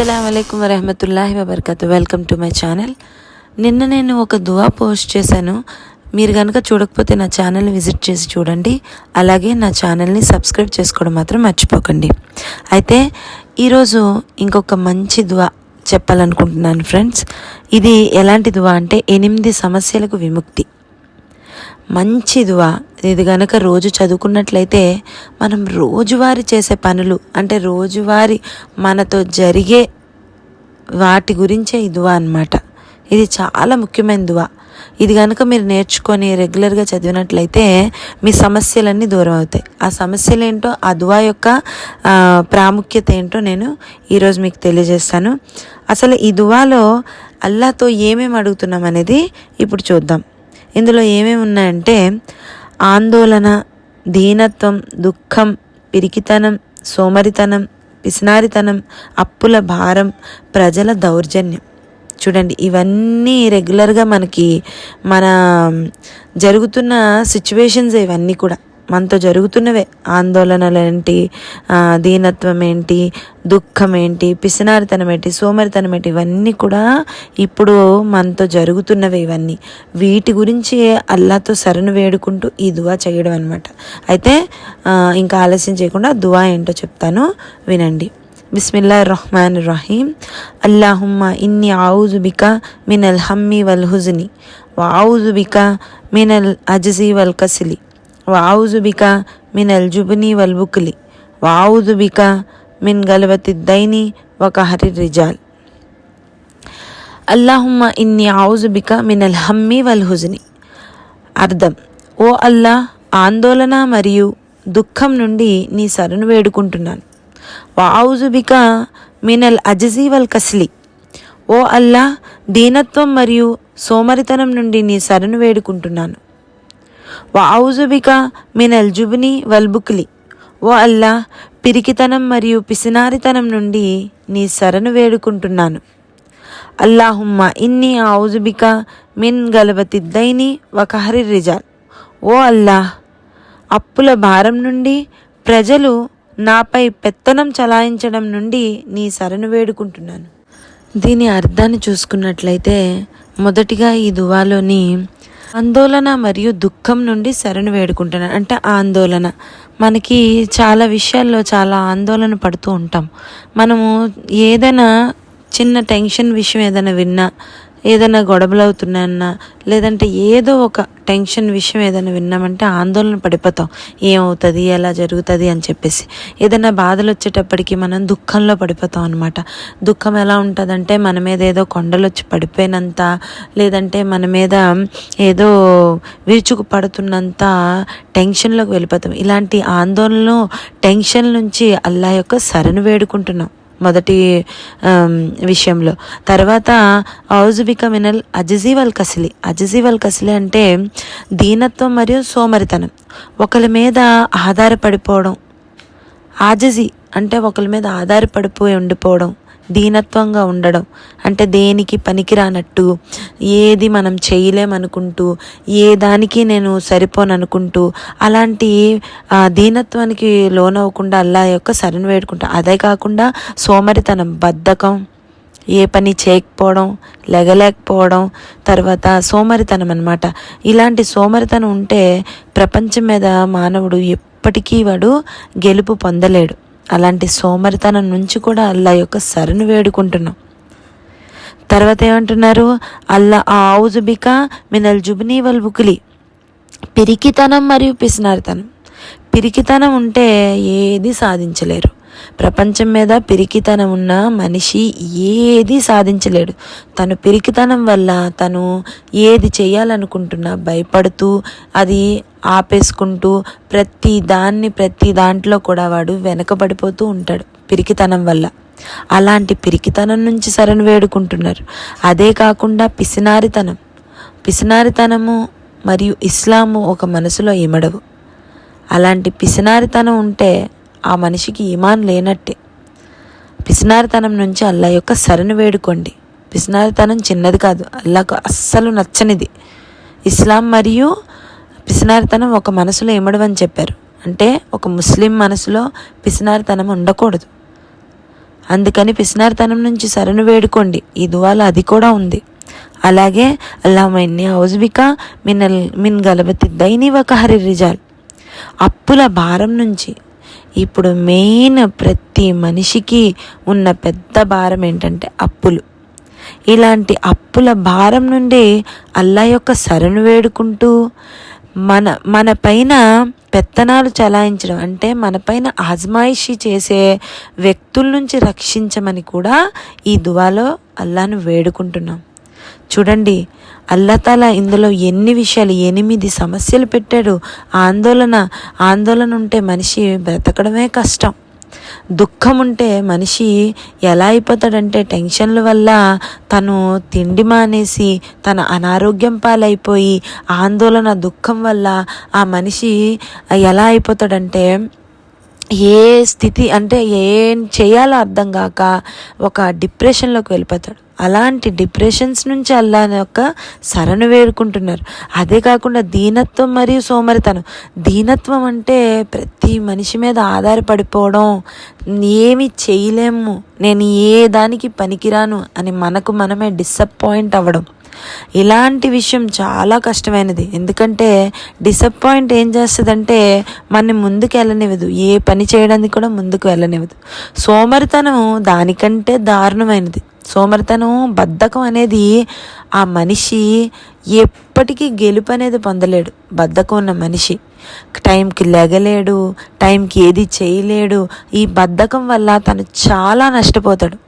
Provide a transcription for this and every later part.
అస్సలం అయికం వరహమతుల్లాహి వబర్కత్ వెల్కమ్ టు మై ఛానల్ నిన్న నేను ఒక దువా పోస్ట్ చేశాను. మీరు కనుక చూడకపోతే నా ఛానల్ని విజిట్ చేసి చూడండి. అలాగే నా ఛానల్ని సబ్స్క్రైబ్ చేసుకోవడం మాత్రం మర్చిపోకండి. అయితే ఈరోజు ఇంకొక మంచి దువా చెప్పాలనుకుంటున్నాను ఫ్రెండ్స్ ఇది ఎలాంటి దువా అంటే ఎనిమిది సమస్యలకు విముక్తి. మంచి దువా ఇది గనక రోజు చదువుకున్నట్లయితే మనం రోజువారీ చేసే పనులు అంటే రోజువారీ మనతో జరిగే వాటి గురించే ఈ దువా అనమాట ఇది చాలా ముఖ్యమైన దువా. ఇది కనుక మీరు నేర్చుకొని రెగ్యులర్గా చదివినట్లయితే మీ సమస్యలన్నీ దూరం అవుతాయి. ఆ సమస్యలు ఏంటో ఆ దువా యొక్క ప్రాముఖ్యత ఏంటో నేను ఈరోజు మీకు తెలియజేస్తాను. అసలు ఈ దువాలో అల్లాతో ఏమేమి అడుగుతున్నాం అనేది ఇప్పుడు చూద్దాం. ఇందులో ఏమేమి ఉన్నాయంటే ఆందోళన దీనత్వం దుఃఖం పిరికితనం సోమరితనం పిసినారితనం అప్పుల భారం ప్రజల దౌర్జన్యం. చూడండి ఇవన్నీ రెగ్యులర్గా మనకి మన జరుగుతున్న సిచ్యువేషన్స్ ఇవన్నీ కూడా. మనతో జరుగుతున్నవే. ఆందోళనలు ఏంటి దీనత్వం ఏంటి దుఃఖం ఏంటి పిసినారితనం ఏంటి సోమరితనం ఏంటి ఇవన్నీ కూడా ఇప్పుడు మనతో జరుగుతున్నవే ఇవన్నీ. వీటి గురించి అల్లాతో శరణు వేడుకుంటూ ఈ దువా చేయడం అనమాట అయితే ఇంకా ఆలస్యం చేయకుండా దువా ఏంటో చెప్తాను. వినండి. బిస్మిల్లా రహమాన్ రహీం అల్లాహుమ్మ ఇన్ని ఆవుజు బిక మినల్ హమ్మి వల్ హుజ్ని వావుజు బిక మినల్ అజజీ వల్ కసిలి. వావుజుబిక బిక మినల్ వల్బుక్లి వావుజుబిక మిన్ గలవతి దైని ఒక హరి రిజాల్. అల్లాహుమ్మ ఇన్ని ఆవుజుబిక మినల్ హమ్మి వల్ హుజ్ని. అర్థం. ఓ అల్లా ఆందోళన మరియు దుఃఖం నుండి నీ శరణు వేడుకుంటున్నాను. వావుజుబిక మినల్ అజజీ వల్ కస్లి. ఓ అల్లా దీనత్వం మరియు సోమరితనం నుండి నీ సరను వేడుకుంటున్నాను. వావుజుబిక మినల్ జుబ్ని వల్బుక్లి ఓ అల్లా పిరికితనం మరియు పిసినారితనం నుండి నీ శరణు వేడుకుంటున్నాను. అల్లాహుమ్మ ఇన్ని ఆవుజుబిక మిన్ గలబతిద్దైని వకహరి రిజాల్. ఓ అల్లాహ్ అప్పుల భారం నుండి ప్రజలు నాపై పెత్తనం చలాయించడం నుండి నీ శరణు వేడుకుంటున్నాను. దీని అర్థాన్ని చూసుకున్నట్లయితే మొదటిగా ఈ దువాలోని ఆందోళన మరియు దుఃఖం నుండి శరణు వేడుకుంటున్నాను అంటే ఆందోళన. మనకి చాలా విషయాల్లో చాలా ఆందోళన పడుతూ ఉంటాం. మనము ఏదైనా చిన్న టెన్షన్ విషయం ఏదైనా విన్నా ఏదైనా గొడవలు అవుతున్నాయన్నా లేదంటే ఏదో ఒక టెన్షన్ విషయం ఏదైనా విన్నామంటే ఆందోళన పడిపోతాం. ఏమవుతుంది ఎలా జరుగుతుంది అని చెప్పేసి. ఏదైనా బాధలు వచ్చేటప్పటికి మనం దుఃఖంలో పడిపోతాం అనమాట దుఃఖం ఎలా ఉంటుందంటే మన మీద ఏదో కొండలు వచ్చి పడిపోయినంత లేదంటే మన మీద ఏదో విరుచుకు పడుతున్నంత టెన్షన్లోకి వెళ్ళిపోతాం. ఇలాంటి ఆందోళనలు టెన్షన్ నుంచి అల్లా యొక్క శరణు వేడుకుంటున్నాం. మొదటి విషయంలో. తర్వాత ఔజుబిక మినల్ అజజీవల్ కసిలి. అజజీవల్ కసిలి అంటే దీనత్వం మరియు సోమరితనం. ఒకరి మీద ఆధారపడిపోవడం. ఆజజీ అంటే ఒకరి మీద ఆధారపడిపోయి ఉండిపోవడం. దీనత్వంగా ఉండడం. అంటే దేనికి పనికిరానట్టు ఏది మనం చేయలేమనుకుంటూ ఏ దానికి నేను సరిపోననుకుంటూ అలాంటి ఆ, దీనత్వానికి లోనవ్వకుండా అల్లా యొక్క శరణు వేడుకుంటా. అదే కాకుండా సోమరితనం బద్ధకం ఏ పని చేయకపోవడం లెగలేకపోవడం తర్వాత సోమరితనం అనమాట ఇలాంటి సోమరితనం ఉంటే ప్రపంచం మీద మానవుడు ఎప్పటికీ వాడు గెలుపు పొందలేడు. అలాంటి సోమరితనం నుంచి కూడా అల్లా యొక్క శరణు వేడుకుంటున్నాం. తర్వాత ఏమంటున్నారు? అల్లా ఆవుజుబిక మినల్ జుబ్ని వల్ బుకులి. పిరికితనం మరియు పిసినారితనం. పిరికితనం ఉంటే ఏది సాధించలేరు. ప్రపంచం మీద పిరికితనం ఉన్న మనిషి ఏది సాధించలేడు. తను పిరికితనం వల్ల తను ఏది చేయాలనుకుంటున్నా భయపడుతూ అది ఆపేసుకుంటూ ప్రతి దాన్ని ప్రతి దాంట్లో కూడా వాడు వెనకబడిపోతూ ఉంటాడు పిరికితనం వల్ల. అలాంటి పిరికితనం నుంచి శరణు వేడుకుంటున్నారు. అదే కాకుండా పిసినారితనం. పిసినారితనము మరియు ఇస్లాము ఒక మనసులో ఇమడవు. అలాంటి పిసినారితనం ఉంటే ఆ మనిషికి ఇమాన్ లేనట్టే. పిసినారితనం నుంచి అల్లా యొక్క సరను వేడుకోండి. పిసినారితనం చిన్నది కాదు అల్లాకు అస్సలు నచ్చనిది. ఇస్లాం మరియు పిసినారితనం ఒక మనసులో ఇమడవని చెప్పారు? అంటే ఒక ముస్లిం మనసులో పిసినారితనం ఉండకూడదు. అందుకని పిసినారితనం నుంచి సరను వేడుకోండి. ఈ దువాలో అది కూడా ఉంది. అలాగే అల్లామైన్ని ఔజ్బిక మినల్ మిన్ గలబతి దైనివ హరి రిజాల్. అప్పుల భారం నుంచి ఇప్పుడు మెయిన్ ప్రతి మనిషికి ఉన్న పెద్ద భారం ఏంటంటే అప్పులు. ఇలాంటి అప్పుల భారం నుండి అల్లా యొక్క శరణు వేడుకుంటూ మన మన పైన పెత్తనాలు చలాయించడం అంటే మన పైన ఆజమాయిషి చేసే వ్యక్తుల నుంచి రక్షించమని కూడా ఈ దువాలో అల్లాను వేడుకుంటున్నాం. చూడండి అల్లతాల ఇందులో ఎన్ని విషయాలు ఎనిమిది సమస్యలు పెట్టాడు. ఆందోళన ఆందోళన ఉంటే మనిషి బ్రతకడమే కష్టం. దుఃఖం ఉంటే మనిషి ఎలా అయిపోతాడంటే టెన్షన్ల వల్ల తను తిండి మానేసి తన అనారోగ్యం పాలైపోయి ఆందోళన దుఃఖం వల్ల ఆ మనిషి ఎలా అయిపోతాడంటే ఏ స్థితి అంటే ఏం చేయాలో అర్థం కాక ఒక డిప్రెషన్లోకి వెళ్ళిపోతాడు. అలాంటి డిప్రెషన్స్ నుంచి అల్లా యొక్క శరణు వేడుకుంటున్నారు. అదే కాకుండా దీనత్వం మరియు సోమరితనం. దీనత్వం అంటే ప్రతి మనిషి మీద ఆధారపడిపోవడం. ఏమి చేయలేము. నేను ఏ దానికి పనికిరాను అని మనకు మనమే డిసప్పాయింట్ అవ్వడం. ఇలాంటి విషయం చాలా కష్టమైనది. ఎందుకంటే డిసప్పాయింట్ ఏం చేస్తుందంటే మన ముందుకు వెళ్ళనివ్వదు. ఏ పని చేయడానికి కూడా ముందుకు వెళ్ళనివ్వదు. సోమరితనం దానికంటే దారుణమైనది. సోమరితనం బద్ధకం అనేది ఆ మనిషి ఎప్పటికీ గెలుపు అనేది పొందలేడు. బద్ధకం ఉన్న మనిషి టైంకి లెగలేడు టైంకి ఏది చేయలేడు. ఈ బద్ధకం వల్ల తను చాలా నష్టపోతాడు.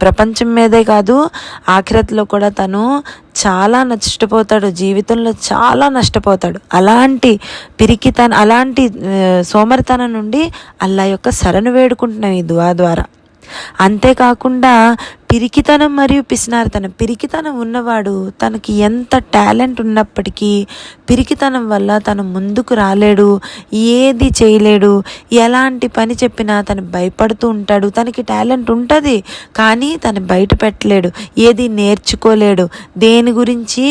ప్రపంచం మీదే కాదు ఆఖరత్లో కూడా తను చాలా నష్టపోతాడు. జీవితంలో చాలా నష్టపోతాడు. అలాంటి పిరికితన అలాంటి సోమరితనం నుండి అల్లా యొక్క శరణు వేడుకుంటున్నాం ఈ దువా ద్వారా. అంతేకాకుండా పిరికితనం మరియు పిసినారితనం. పిరికితనం ఉన్నవాడు తనకి ఎంత టాలెంట్ ఉన్నప్పటికీ పిరికితనం వల్ల తను ముందుకు రాలేడు ఏది చేయలేడు ఎలాంటి పని చెప్పినా తను భయపడుతూ ఉంటాడు. తనకి టాలెంట్ ఉంటుంది కానీ తను బయట పెట్టలేడు ఏది నేర్చుకోలేడు. దేని గురించి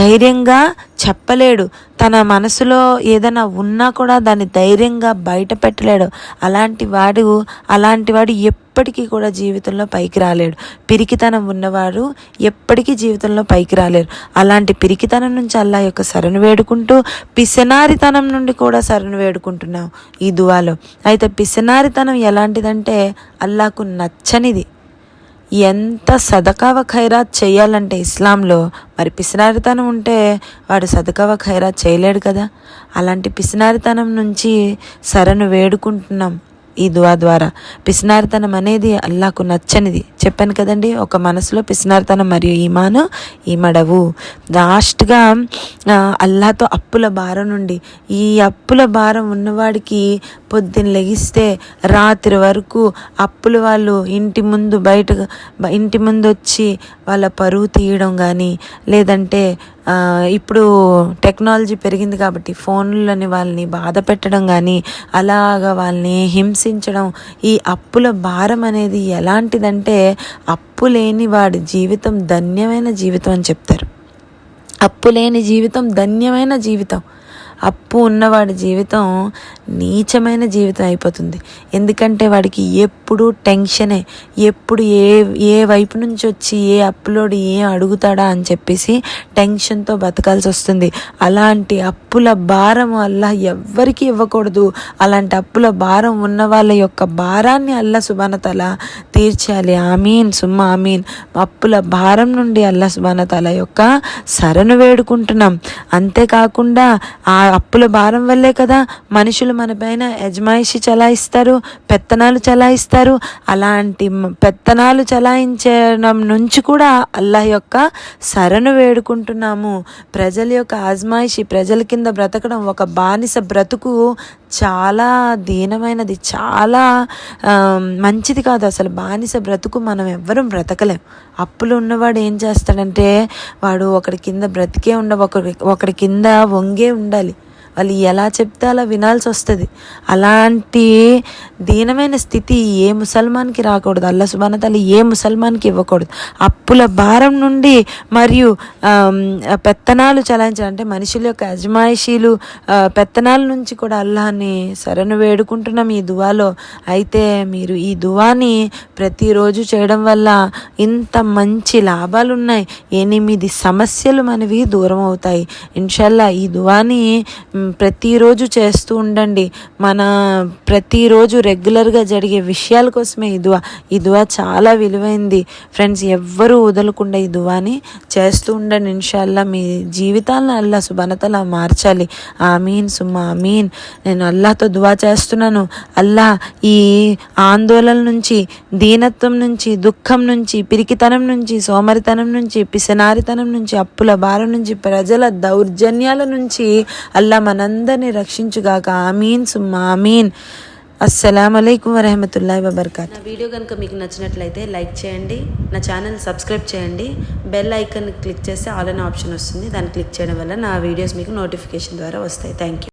ధైర్యంగా చెప్పలేడు. తన మనసులో ఏదైనా ఉన్నా కూడా దాన్ని ధైర్యంగా బయట పెట్టలేడు. అలాంటి వాడు అలాంటి వాడు ఎప్పటికీ కూడా జీవితంలో పైకి రాలేడు. పిరికితనం ఉన్నవారు ఎప్పటికీ జీవితంలో పైకి రాలేరు. అలాంటి పిరికితనం నుంచి అల్లా యొక్క శరణు వేడుకుంటూ పిసనారితనం నుండి కూడా శరణు వేడుకుంటున్నాం ఈ దువాలో. అయితే పిసనారితనం ఎలాంటిదంటే అల్లాకు నచ్చనిది. ఎంత సదకావ ఖైరాత్ చేయాలంటే ఇస్లాంలో మరి పిసినారితనం ఉంటే వాడు సదకావ ఖైరాత్ చేయలేడు కదా. అలాంటి పిసినారితనం నుంచి శరణు వేడుకుంటున్నాం. ఈ దువా ద్వారా. పిసినారితనం అనేది అల్లాకు నచ్చనిది. చెప్పాను కదండి ఒక మనసులో పిసినారితనం మరియు ఈమాను ఈమడవు. లాస్ట్గా అల్లాతో అప్పుల భారం నుండి ఈ అప్పుల భారం ఉన్నవాడికి పొద్దున్న లెగిస్తే రాత్రి వరకు అప్పులు వాళ్ళు ఇంటి ముందు బయట ఇంటి ముందు వచ్చి వాళ్ళ పరువు తీయడం కానీ లేదంటే ఇప్పుడు టెక్నాలజీ పెరిగింది కాబట్టి ఫోన్లని వాళ్ళని బాధ పెట్టడం కానీ అలాగా వాళ్ళని హింసించడం ఈ అప్పుల భారం అనేది ఎలాంటిదంటే అప్పు లేని వాడి జీవితం ధన్యమైన జీవితం అని చెప్తారు. అప్పు లేని జీవితం ధన్యమైన జీవితం. అప్పు ఉన్నవాడి జీవితం నీచమైన జీవితం అయిపోతుంది. ఎందుకంటే వాడికి ఎప్పుడు టెన్షనే ఎప్పుడు ఏ ఏ వైపు నుంచి వచ్చి ఏ అప్పులోడు ఏం అడుగుతాడా అని చెప్పేసి టెన్షన్తో బతకాల్సి వస్తుంది. అలాంటి అప్పుల భారం అల్లా ఎవ్వరికి ఇవ్వకూడదు. అలాంటి అప్పుల భారం ఉన్న వాళ్ళ యొక్క భారాన్ని అల్లా సుబానతల తీర్చాలి. ఆమీన్ సుమ్మ ఆమీన్. అప్పుల భారం నుండి అల్లా సుబానతల యొక్క శరణు వేడుకుంటున్నాం. అంతేకాకుండా ఆ అప్పుల భారం వల్లే కదా మనుషులు మన పైన యజమాయిషి చలాయిస్తారు పెత్తనాలు చలాయిస్తారు. అలాంటి పెత్తనాలు చలాయించడం నుంచి కూడా అల్లాహ్ యొక్క శరణు వేడుకుంటున్నాము. ప్రజల యొక్క ఆజ్మాయిషి ప్రజల కింద బ్రతకడం ఒక బానిస బ్రతుకు చాలా దీనమైనది చాలా మంచిది కాదు. అసలు బానిస బ్రతుకు మనం ఎవ్వరూ బ్రతకలేం. అప్పులు ఉన్నవాడు ఏం చేస్తాడంటే వాడు ఒకడి కింద బ్రతికే ఉండ ఒకడి ఒకడి కింద వంగే ఉండాలి. వాళ్ళు ఎలా చెప్తే అలా వినాల్సి వస్తుంది. అలాంటి దీనమైన స్థితి ఏ ముసల్మాన్కి రాకూడదు. అల్లా సుబానతల్లి ఏ ముసల్మాన్కి ఇవ్వకూడదు. అప్పుల భారం నుండి మరియు పెత్తనాలు చలాయించాలి. అంటే మనుషుల యొక్క అజమాయిషీలు పెత్తనాల నుంచి కూడా అల్లాహని శరణు వేడుకుంటున్నాం ఈ దువాలో. అయితే మీరు ఈ దువాని ప్రతిరోజు చేయడం వల్ల ఇంత మంచి లాభాలు ఉన్నాయి ఎనిమిది సమస్యలు మనవి దూరం అవుతాయి ఇన్షల్లా ఈ దువాని ప్రతిరోజు చేస్తూ ఉండండి. మన ప్రతిరోజు రెగ్యులర్గా జరిగే విషయాల కోసమే ఈ దువా. ఈ దువా చాలా విలువైంది. ఫ్రెండ్స్ ఎవ్వరూ వదలకుండా ఈ దువాని చేస్తూ ఉండండి. ఇన్షాల్లా మీ జీవితాలను అల్లా సుబనతలా మార్చాలి. ఆమీన్ సుమ్మా ఆమీన్. నేను అల్లాతో దువా చేస్తున్నాను. అల్లా ఈ ఆందోళన నుంచి దీనత్వం నుంచి దుఃఖం నుంచి పిరికితనం నుంచి సోమరితనం నుంచి పిసనారితనం నుంచి అప్పుల భారం నుంచి ప్రజల దౌర్జన్యాల నుంచి అల్లా మనందరినీ రక్షించుగాక. ఆమీన్ సుమ్మా ఆమీన్. అస్సలం అయికం వరహమతుల్లా వబర్కాత్. నా వీడియో కనుక మీకు నచ్చినట్లయితే లైక్ చేయండి నా ఛానల్ సబ్స్క్రైబ్ చేయండి బెల్ ఐకన్ క్లిక్ చేస్తే ఆల్ అనే ఆప్షన్ వస్తుంది. దాన్ని క్లిక్ చేయడం వల్ల నా వీడియోస్ మీకు నోటిఫికేషన్ ద్వారా వస్తాయి. Thank you